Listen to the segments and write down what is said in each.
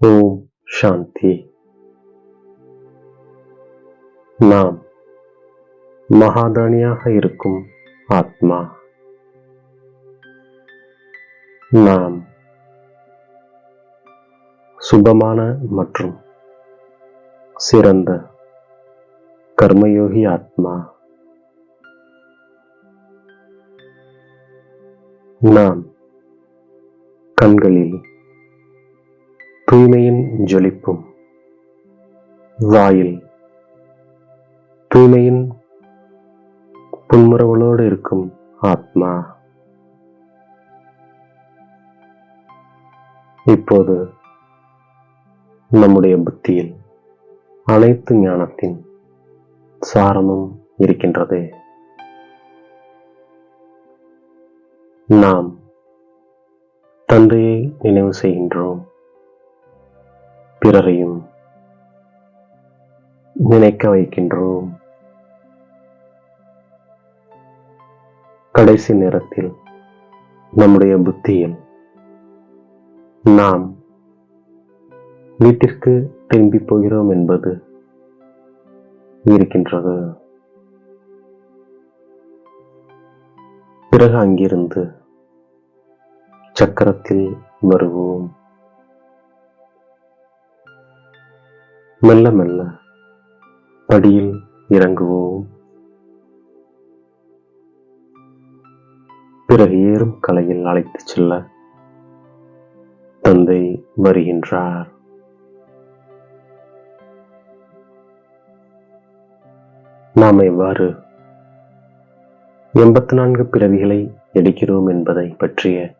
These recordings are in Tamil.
ஓம் சாந்தி. நாம் மகாதானியாக இருக்கும் ஆத்மா. நாம் சுபமான மற்றும் சிறந்த கர்மயோகி ஆத்மா. நாம் கண்களில் தூய்மையின் ஜொலிப்பும். வாயில். தூய்மையின் புன்முறவளோடு இருக்கும் ஆத்மா. இப்போது நம்முடைய புத்தியில் அனைத்து ஞானத்தின் சாரமும் இருக்கின்றது. நாம் தந்தையை நினைவு செய்கின்றோம். பிறரையும் நினைக்க வைக்கின்றோம். கடைசி நேரத்தில் நம்முடைய புத்தியில் நாம் வீட்டிற்கு திரும்பி போகிறோம் என்பது இருக்கின்றது. பிறகு அங்கிருந்து சக்கரத்தில் வருவோம். மெல்ல மெல்ல படியில் இறங்குவோம். பிறகு ஏறும் கலையில் அழைத்துச் செல்ல தந்தை வருகின்றார். நாம் எவ்வாறு எண்பத்தி நான்கு பிறவிகளை எடுக்கிறோம் என்பதை பற்றிய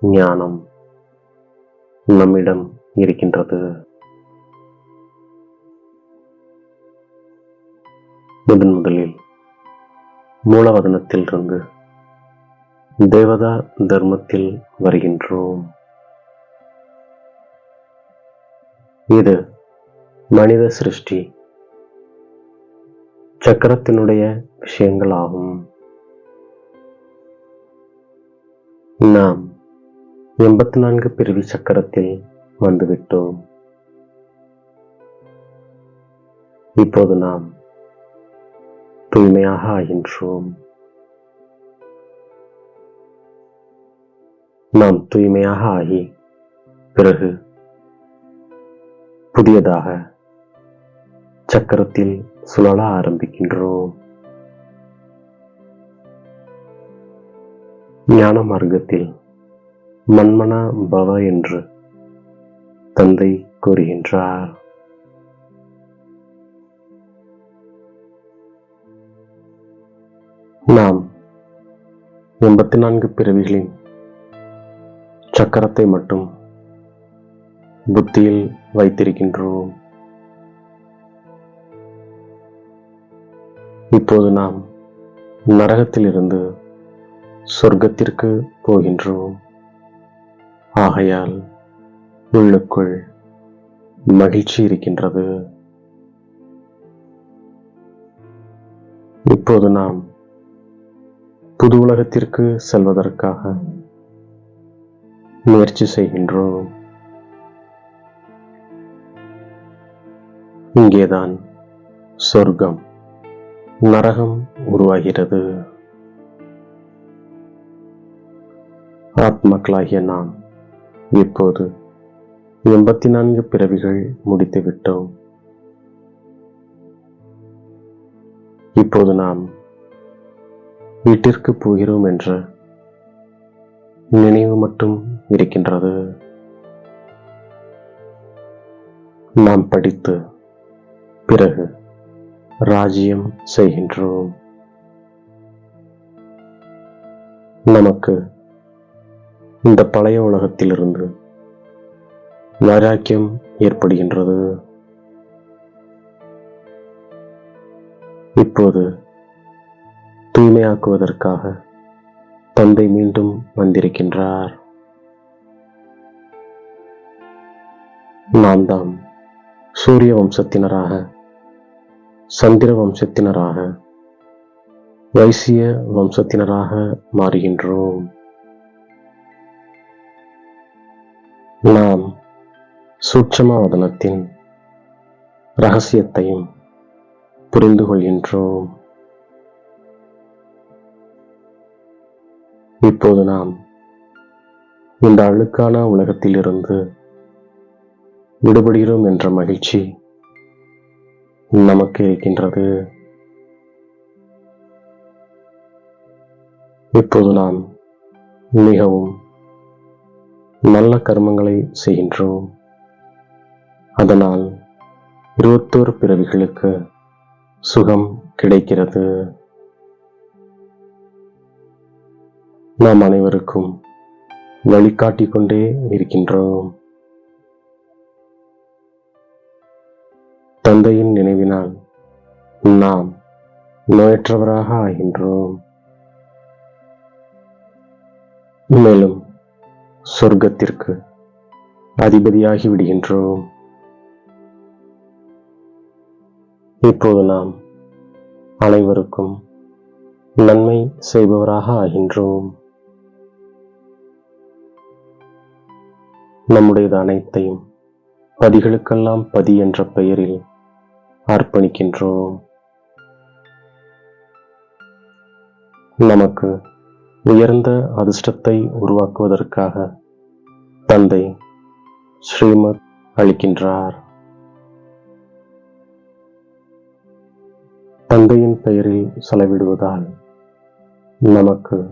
ஞானம் நம்மிடம் இருக்கின்றது. முதன் முதலில் மூலவதனத்திலிருந்து தேவதா தர்மத்தில் வருகின்றோம். இது மனித சிருஷ்டி சக்கரத்தினுடைய விஷயங்கள் ஆகும் நாம் எண்பத்தி நான்கு பிரிவு சக்கரத்தில் வந்துவிட்டோம். இப்போது நாம் தூய்மையாக ஆகின்றோம். நாம் தூய்மையாக ஆகி பிறகு புதியதாக சக்கரத்தில் சுழல ஆரம்பிக்கின்றோம். ஞான மார்க்கத்தில் மன்மனா பவ என்று தந்தை கூறுகின்றார். நாம் எண்பத்தி நான்கு பிறவிகளின் சக்கரத்தை மட்டும் புத்தியில் வைத்திருக்கின்றோம். இப்போது நாம் நரகத்திலிருந்து சொர்க்கத்திற்கு போகின்றோம். ஆகையால் உள்ளுக்குள் மகிழ்ச்சி இருக்கின்றது. இப்போது நாம் புது உலகத்திற்கு செல்வதற்காக முயற்சி செய்கின்றோம். இங்கேதான் சொர்க்கம் நரகம் உருவாகிறது. ஆத்மக்களாகிய நாம் இப்போது எண்பத்தி நான்கு பிறவிகள் முடித்துவிட்டோம். இப்போது நாம் வீட்டிற்கு போகிறோம் என்ற நினைவு மட்டும் இருக்கின்றது. நாம் படித்து பிறகு ராஜ்யம் செய்கின்றோம். நமக்கு இந்த பழைய உலகத்திலிருந்து வைராக்கியம் ஏற்படுகின்றது. இப்போது தூய்மையாக்குவதற்காக தந்தை மீண்டும் வந்திருக்கின்றார். நாம் தான் சூரிய வம்சத்தினராக சந்திர வம்சத்தினராக வைசிய வம்சத்தினராக மாறுகின்றோம். நாம் சூட்சமாவதனத்தின் ரகசியத்தையும் புரிந்து கொள்கின்றோம் இப்போது நாம் இந்த அழுக்கான உலகத்திலிருந்து விடுபடுகிறோம் என்ற மகிழ்ச்சி நமக்கு இருக்கின்றது. இப்போது நாம் மிகவும் நல்ல கர்மங்களை செய்கின்றோம். அதனால் இருபத்தோரு பிறவிகளுக்கு சுகம் கிடைக்கிறது. நாம் அனைவருக்கும் வழிகாட்டிக் கொண்டே இருக்கின்றோம். தந்தையின் நினைவினால் நாம் நோயற்றவராக ஆகின்றோம். மேலும் சொர்க்கத்திற்கு அதிபதியாகி விடுகின்றோம். இப்போது நாம் அனைவருக்கும் நன்மை செய்பவராக ஆகின்றோம். நம்முடையது அனைத்தையும் பதிகளுக்கெல்லாம் பதி என்ற பெயரில் அர்ப்பணிக்கின்றோம். நமக்கு உயர்ந்த அதிர்ஷ்டத்தை உருவாக்குவதற்காக தந்தை ஸ்ரீமத் அளிக்கின்றார். தந்தையின் பெயரில் செலவிடுவதால் நமக்கு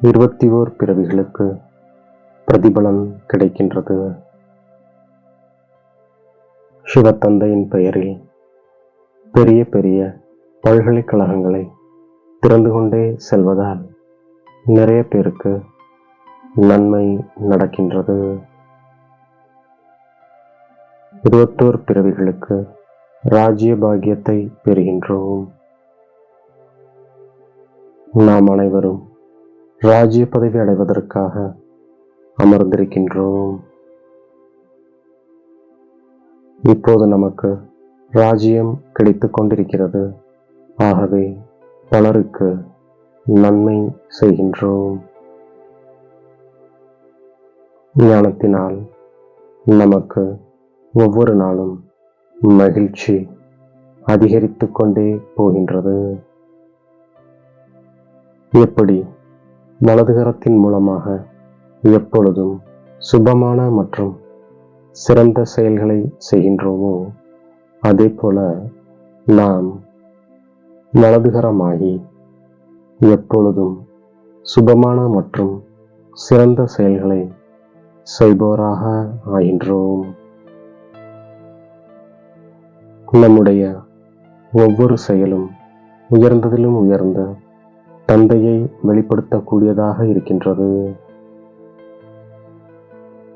இருபத்தி ஓர் பிறவிகளுக்கு பிரதிபலன் கிடைக்கின்றது. சிவத்தந்தையின் பெயரில் பெரிய பெரிய பல்கலைக்கழகங்களை திறந்து கொண்டே செல்வதால் நிறைய பேருக்கு நன்மை நடக்கின்றது. இருபத்தோர் பிறவிகளுக்கு ராஜ்ய பாக்கியத்தை பெறுகின்றோம். நாம் அனைவரும் ராஜ்ய பதவி அடைவதற்காக அமர்ந்திருக்கின்றோம். இப்போது நமக்கு ராஜ்யம் கிடைத்துக் கொண்டிருக்கிறது. ஆகவே பலருக்கு நன்மை செய்கின்றோம். ஞானத்தினால் நமக்கு ஒவ்வொரு நாளும் மகிழ்ச்சி அதிகரித்து கொண்டே போகின்றது. எப்படி? வலதுகரத்தின் மூலமாக எப்பொழுதும் சுபமான மற்றும் சிறந்த செயல்களை செய்கின்றோமோ அதே போல நாம் வலதுகரமாகி எப்பொழுதும் சுபமான மற்றும் சிறந்த செயல்களை செய்பவராக ஆகின்றோம். நம்முடைய ஒவ்வொரு செயலும் உயர்ந்ததிலும் உயர்ந்த தந்தையை வெளிப்படுத்தக்கூடியதாக இருக்கின்றது.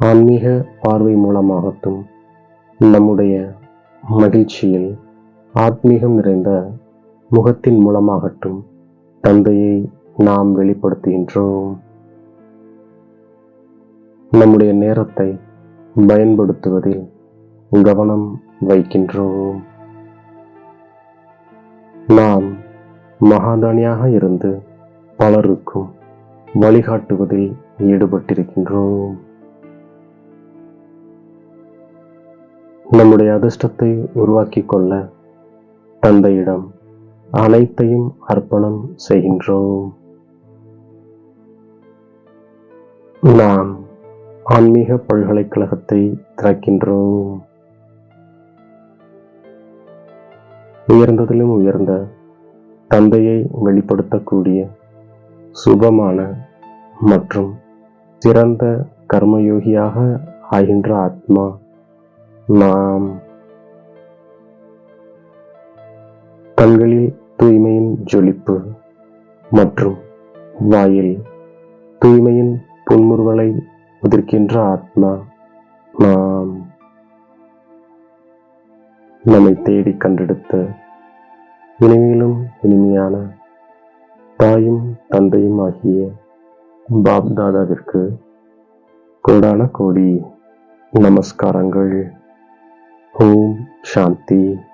ஆன்மீக பார்வை மூலமாகட்டும் நம்முடைய மகிழ்ச்சியில் ஆத்மீகம் நிறைந்த முகத்தின் மூலமாகட்டும் தந்தையை நாம் வெளிப்படுத்துகின்றோம். நம்முடைய நேரத்தை பயன்படுத்துவதில் கவனம் வைக்கின்றோம். நாம் மகாதானியாக இருந்து பலருக்கும் வழிகாட்டுவதில் ஈடுபட்டிருக்கின்றோம். நம்முடைய அதிர்ஷ்டத்தை உருவாக்கிக் கொள்ள தந்தையிடம் அனைத்தையும் அர்ப்பணம் செய்கின்றோம். நாம் ஆன்மீக பல்கலைக்கழகத்தை திறக்கின்றோம். உயர்ந்ததிலும் உயர்ந்த தந்தையை வெளிப்படுத்தக்கூடிய சுபமான மற்றும் சிறந்த கர்மயோகியாக ஆகின்ற ஆத்மா நாம் கண்களில் தூய்மையின் ஜொலிப்பு மற்றும் வாயில் தூய்மையின் புன்முறுவலை உதிர்க்கின்ற ஆத்மா நாம் நம்மை தேடி கண்டெடுத்த இனிமையிலும் இனிமையான தாயும் தந்தையும் ஆகிய பாப்தாதாவிற்கு கோடான கோடி நமஸ்காரங்கள். ओम शांति।